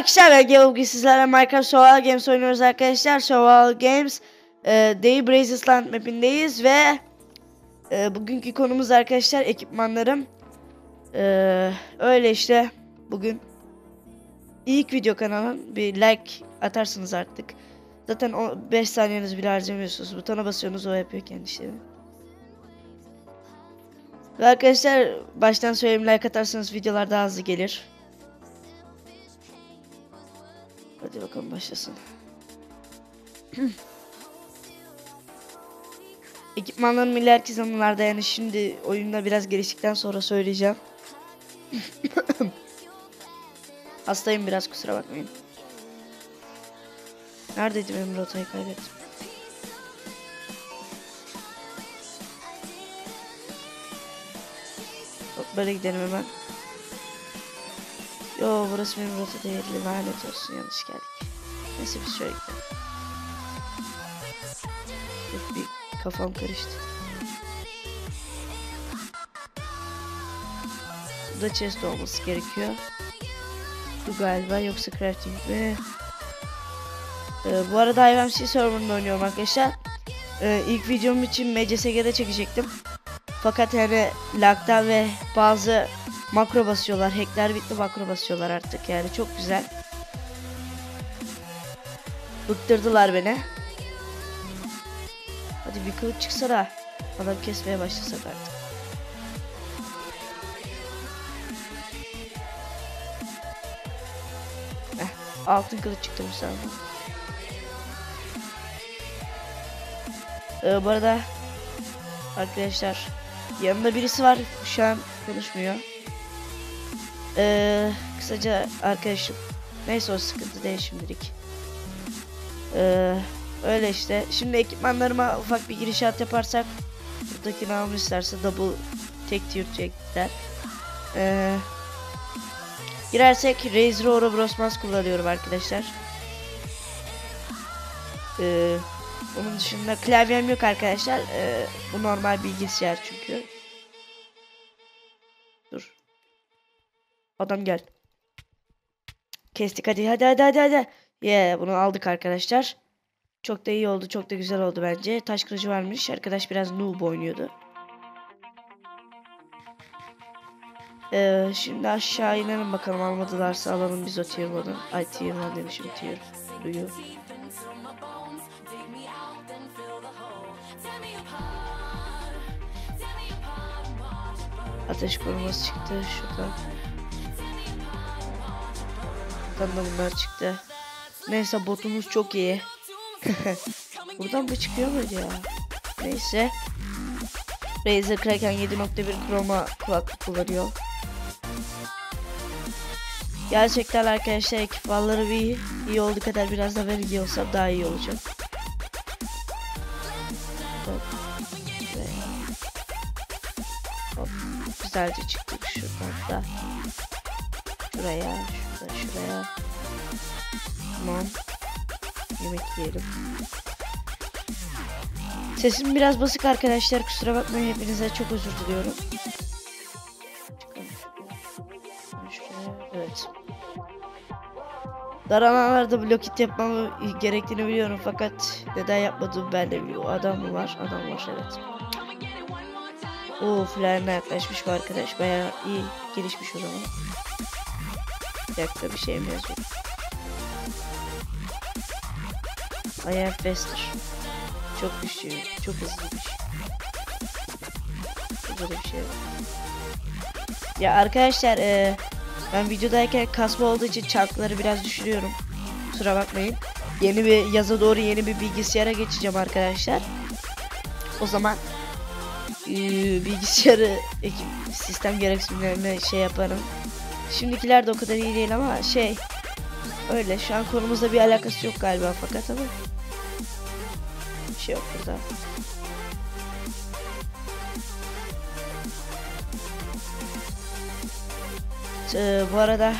arkadaşlar ben Gale bugün Minecraft Survival Games oynuyoruz arkadaşlar. Survival Games e, Day Brazes Land mapindeyiz ve e, bugünkü konumuz arkadaşlar ekipmanlarım. E, öyle işte bugün ilk video kanalın bir like atarsınız artık. Zaten o 5 saniyenizi bile harcamıyorsunuz. Butona basıyorsunuz o yapıyor kendi işlerini. Ve arkadaşlar baştan söyleyeyim like atarsanız videolar daha hızlı gelir. Hadi bakalım başlasın. Ekipmanlarım ileriki zamanlarda yani şimdi oyunda biraz geliştikten sonra söyleyeceğim. Hastayım biraz kusura bakmayın. Neredeydi benim rotayı kaybettim. Böyle gidelim hemen. Yo burası benim rota değil. Lanet olsun yanlış geldik. Neyse biz şöyle gidelim. Bir kafam karıştı. Burada chest olması gerekiyor. Bu galiba yoksa crafting mi? Ee, bu arada IMC serverında oynuyorum arkadaşlar. Ee, ilk videom için MCSG'de çekecektim. Fakat yani lag'dan ve bazı makro basıyorlar. Hackler bitti makro basıyorlar artık yani çok güzel. Bıktırdılar beni. Hadi bir kılıç çıksa da adam kesmeye başlasak artık. Heh, altın kılıç çıktı bu sefer. Ee, bu arada arkadaşlar yanında birisi var şu an konuşmuyor. Ee, kısaca arkadaşım. Neyse o sıkıntı değil şimdilik. Ee, öyle işte. Şimdi ekipmanlarıma ufak bir girişat yaparsak buradakini almışlarsa double tek tier çekler. Ee, girersek Razer Oro Brosmans kullanıyorum arkadaşlar. Ee, onun dışında klavyem yok arkadaşlar. Ee, bu normal bilgisayar çünkü. Adam gel. Kestik hadi hadi hadi hadi hadi. Yeah bunu aldık arkadaşlar. Çok da iyi oldu çok da güzel oldu bence. Taş kılıcı varmış. Arkadaş biraz noob oynuyordu. Ee, şimdi aşağı inelim bakalım almadılarsa alalım biz o tier 1'ı. Ay tier 1 demişim tier 2'yu. Ateş koruması çıktı şuradan. Da bunlar çıktı. Neyse botumuz çok iyi. Buradan bu çıkıyor muydu ya? Neyse. Razer Kraken 7.1 Chroma kulaklık kullanıyor. Gerçekten arkadaşlar ekipmanları bir iyi olduğu kadar biraz da ben iyi olsam daha iyi olacak. Hop. Hop. Güzelce çıktık şuradan da. Şuraya, şurada, şuraya. Tamam. Yemek yiyelim. Sesim biraz basık arkadaşlar. Kusura bakmayın hepinize çok özür diliyorum. Evet. Dar alanlarda blokit yapmamı gerektiğini biliyorum fakat neden yapmadığımı ben de biliyorum. Adam mı var? Adam var evet. Oo flyer'ına yaklaşmış bu arkadaş. Bayağı iyi gelişmiş o zaman. Bir dakika bir şey mi yazıyor? I am faster. Çok güçlü, çok hızlıymış. Burada da bir şey. Ya arkadaşlar e, ben videodayken kasma olduğu için çarkları biraz düşürüyorum. Kusura bakmayın. Yeni bir yaza doğru yeni bir bilgisayara geçeceğim arkadaşlar. O zaman e, bilgisayarı ekip, sistem gereksinimlerine şey yaparım. Şimdikiler de o kadar iyi değil ama şey öyle şu an konumuzda bir alakası yok galiba fakat ama bir şey yok burada. Ee, bu arada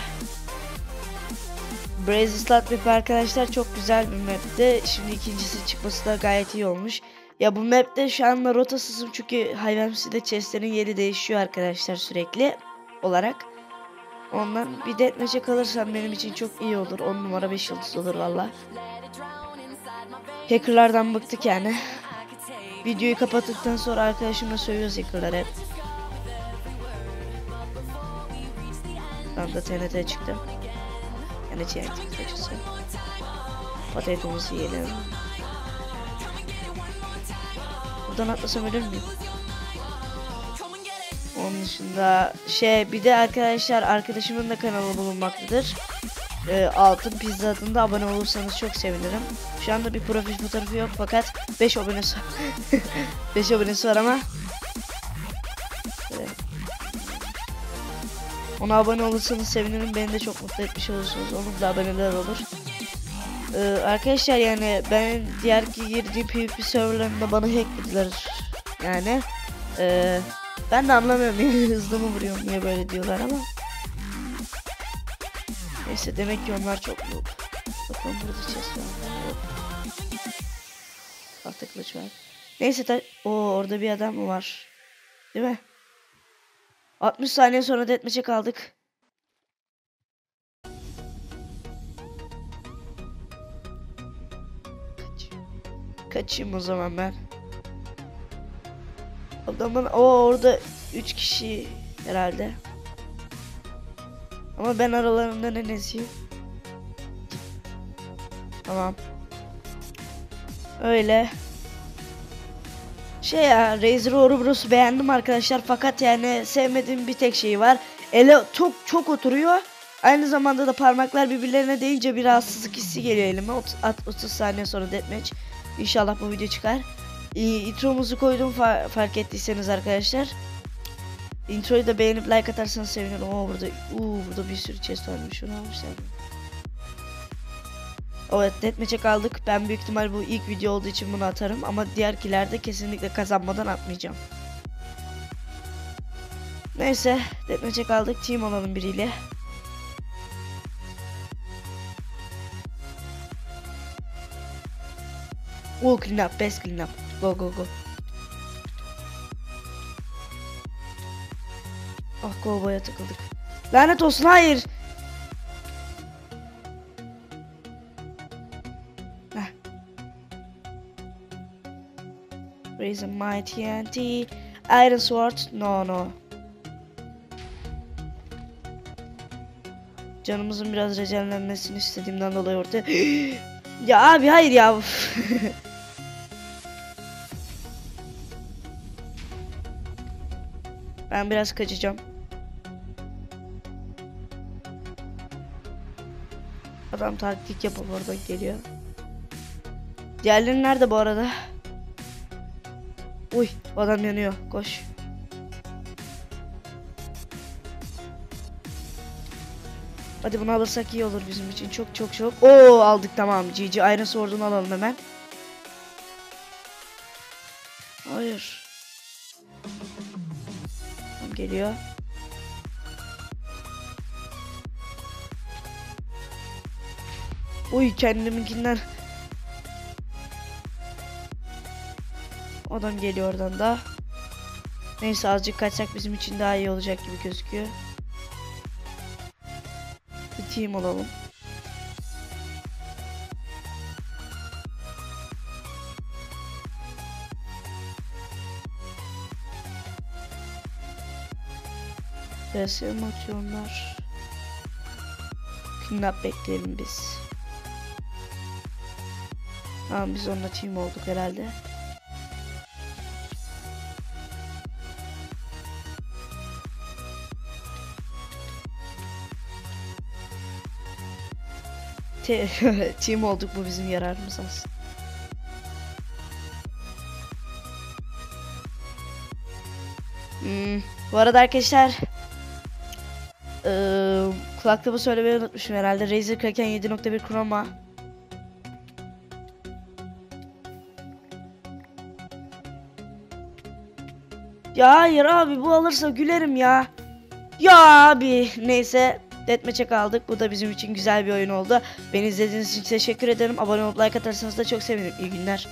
Braze Slot Map arkadaşlar çok güzel bir mapti. Şimdi ikincisi çıkması da gayet iyi olmuş. Ya bu map'te şu anda rotasızım çünkü Hayvansi'de chestlerin yeri değişiyor arkadaşlar sürekli olarak. Ondan bir deathmatch'e kalırsam benim için çok iyi olur. 10 numara 5 yıldız olur valla. Hackerlardan bıktık yani. Videoyu kapattıktan sonra arkadaşımla sövüyoruz hackerlar hep. Ben de TNT çıktım. Yani TNT kısacası. Patatesimizi yiyelim. Buradan atlasam ölür müyüm? Onun dışında şey bir de arkadaşlar arkadaşımın da kanalı bulunmaktadır. Ee, Altın Pizza adında abone olursanız çok sevinirim. Şu anda bir profil fotoğrafı yok fakat 5 abonesi 5 abonesi var ama. Ona abone olursanız sevinirim. Beni de çok mutlu etmiş olursunuz. Onun da aboneler olur. Ee, arkadaşlar yani ben diğer ki girdiğim PvP serverlarında bana hacklediler. Yani ee, ben de anlamıyorum niye hızlı mı vuruyorum niye böyle diyorlar ama. Neyse demek ki onlar çok yok. Bakalım burada chest var. Tahta kılıç var. Neyse ta o orada bir adam mı var? Değil mi? 60 saniye sonra deathmatch'e kaldık. Kaç. Kaçayım o zaman ben. Adamın o orada 3 kişi herhalde. Ama ben aralarından en iyisiyim. Tamam. Öyle. Şey ya Razer Ouroboros beğendim arkadaşlar fakat yani sevmediğim bir tek şey var. Ele çok çok oturuyor. Aynı zamanda da parmaklar birbirlerine değince bir rahatsızlık hissi geliyor elime. Ot- at- 30 saniye sonra deathmatch. İnşallah bu video çıkar. İntromuzu koydum fa- fark ettiyseniz arkadaşlar. Introyu da beğenip like atarsanız sevinirim. Oo burada, uu, burada bir sürü chest varmış. Şunu almışlar. Evet deathmatch'e kaldık. Ben büyük ihtimal bu ilk video olduğu için bunu atarım. Ama diğerkilerde kesinlikle kazanmadan atmayacağım. Neyse deathmatch'e kaldık. Team olalım biriyle. Oh clean up. Best clean up. Go go go. Ah kovboya takıldık. Lanet olsun hayır. Heh. Raise my TNT. Iron sword. No no. Canımızın biraz rejenlenmesini istediğimden dolayı ortaya... ya abi hayır ya. ben biraz kaçacağım. Adam taktik yapıp oradan geliyor. Diğerleri nerede bu arada? Uy adam yanıyor. Koş. Hadi bunu alırsak iyi olur bizim için. Çok çok çok. Oo aldık tamam. GG Iron Sword'unu alalım hemen. Hayır. Geliyor. Uy kendiminkinden. Adam geliyor oradan da. Neyse azıcık kaçsak bizim için daha iyi olacak gibi gözüküyor. Bir team olalım. VS mi atıyor onlar? Clean bekleyelim biz. Tamam biz onunla team olduk herhalde. Te team olduk bu bizim yararımız aslında. Hmm, bu arada arkadaşlar eee kulaklığımı söylemeyi unutmuşum herhalde. Razer Kraken 7.1 Chroma Ya hayır abi bu alırsa gülerim ya. Ya abi neyse Deathmatch'e kaldık. Bu da bizim için güzel bir oyun oldu. Beni izlediğiniz için teşekkür ederim. Abone olup like atarsanız da çok sevinirim. İyi günler.